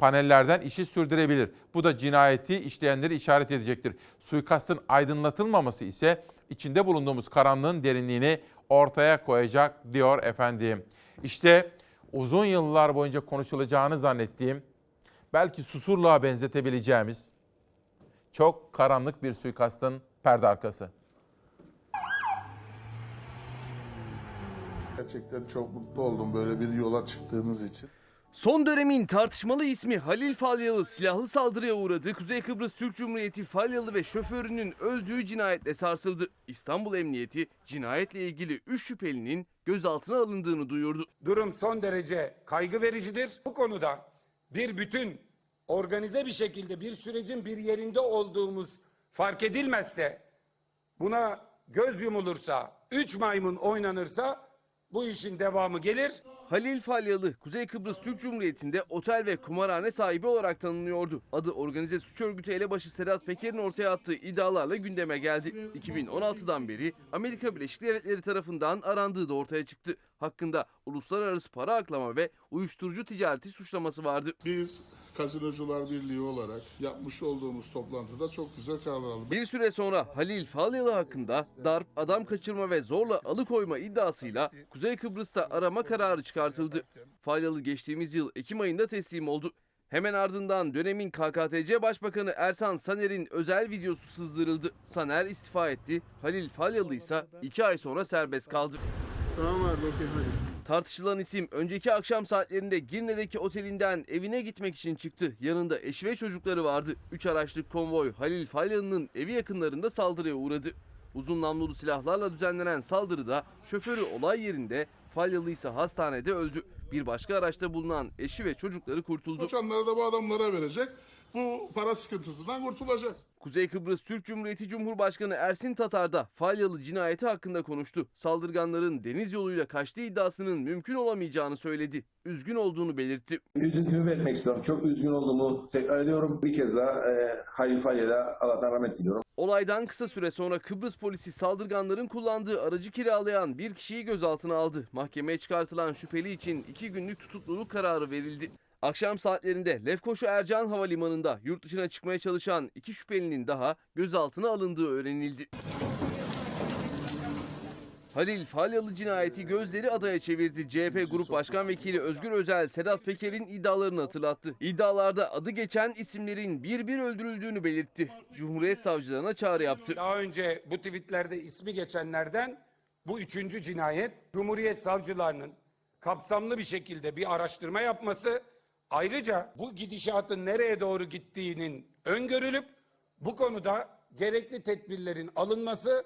panellerden işi sürdürebilir. Bu da cinayeti işleyenleri işaret edecektir. Suikastın aydınlatılmaması ise içinde bulunduğumuz karanlığın derinliğini ortaya koyacak diyor efendim. İşte uzun yıllar boyunca konuşulacağını zannettiğim, belki susurluğa benzetebileceğimiz çok karanlık bir suikastın perde arkası. Gerçekten çok mutlu oldum böyle bir yola çıktığınız için. Son dönemin tartışmalı ismi Halil Falyalı silahlı saldırıya uğradı. Kuzey Kıbrıs Türk Cumhuriyeti Falyalı ve şoförünün öldüğü cinayetle sarsıldı. İstanbul Emniyeti cinayetle ilgili 3 şüphelinin gözaltına alındığını duyurdu. Durum son derece kaygı vericidir. Bu konuda bir bütün organize bir şekilde bir sürecin bir yerinde olduğumuz fark edilmezse, buna göz yumulursa, üç maymun oynanırsa bu işin devamı gelir. Halil Falyalı, Kuzey Kıbrıs Türk Cumhuriyeti'nde otel ve kumarhane sahibi olarak tanınıyordu. Adı organize suç örgütü elebaşı Sedat Peker'in ortaya attığı iddialarla gündeme geldi. 2016'dan beri Amerika Birleşik Devletleri tarafından arandığı da ortaya çıktı. Hakkında uluslararası para aklama ve uyuşturucu ticareti suçlaması vardı. Biz Kazinocular Birliği olarak yapmış olduğumuz toplantıda çok güzel kararlar aldık. Bir süre sonra Halil Falyalı hakkında darp, adam kaçırma ve zorla alıkoyma iddiasıyla Kuzey Kıbrıs'ta arama kararı çıkartıldı. Falyalı geçtiğimiz yıl Ekim ayında teslim oldu. Hemen ardından dönemin KKTC Başbakanı Ersan Saner'in özel videosu sızdırıldı. Saner istifa etti. Halil Falyalı ise iki ay sonra serbest kaldı. Tartışılan isim önceki akşam saatlerinde Girne'deki otelinden evine gitmek için çıktı. Yanında eşi ve çocukları vardı. Üç araçlık konvoy Halil Falyalı'nın evi yakınlarında saldırıya uğradı. Uzun namlulu silahlarla düzenlenen saldırıda şoförü olay yerinde, Falyalı ise hastanede öldü. Bir başka araçta bulunan eşi ve çocukları kurtuldu. Kaçanları da bu adamlara verecek. Bu para sıkıntısından kurtulacak. Kuzey Kıbrıs Türk Cumhuriyeti Cumhurbaşkanı Ersin Tatar da Falyalı cinayeti hakkında konuştu. Saldırganların deniz yoluyla kaçtığı iddiasının mümkün olamayacağını söyledi. Üzgün olduğunu belirtti. Üzüntümü belirtmek istiyorum. Çok üzgün olduğumu tekrar ediyorum. Bir kez daha e, Halil Falya'da Allah'tan rahmet diliyorum. Olaydan kısa süre sonra Kıbrıs polisi saldırganların kullandığı aracı kiralayan bir kişiyi gözaltına aldı. Mahkemeye çıkartılan şüpheli için iki günlük tutukluluk kararı verildi. Akşam saatlerinde Lefkoşa Ercan Havalimanı'nda yurt dışına çıkmaya çalışan iki şüphelinin daha gözaltına alındığı öğrenildi. Halil Falyalı cinayeti gözleri adaya çevirdi. CHP Grup Başkan Vekili Özgür Özel, Sedat Peker'in iddialarını hatırlattı. İddialarda adı geçen isimlerin bir bir öldürüldüğünü belirtti. Cumhuriyet savcılarına çağrı yaptı. Daha önce bu tweetlerde ismi geçenlerden bu üçüncü cinayet Cumhuriyet savcılarının kapsamlı bir şekilde bir araştırma yapması ayrıca bu gidişatın nereye doğru gittiğinin öngörülüp bu konuda gerekli tedbirlerin alınması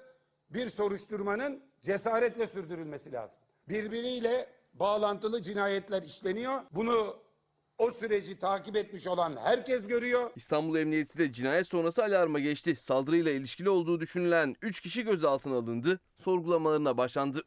bir soruşturmanın cesaretle sürdürülmesi lazım. Birbiriyle bağlantılı cinayetler işleniyor. Bunu o süreci takip etmiş olan herkes görüyor. İstanbul Emniyeti de cinayet sonrası alarma geçti. Saldırıyla ilişkili olduğu düşünülen 3 kişi gözaltına alındı. Sorgulamalarına başlandı.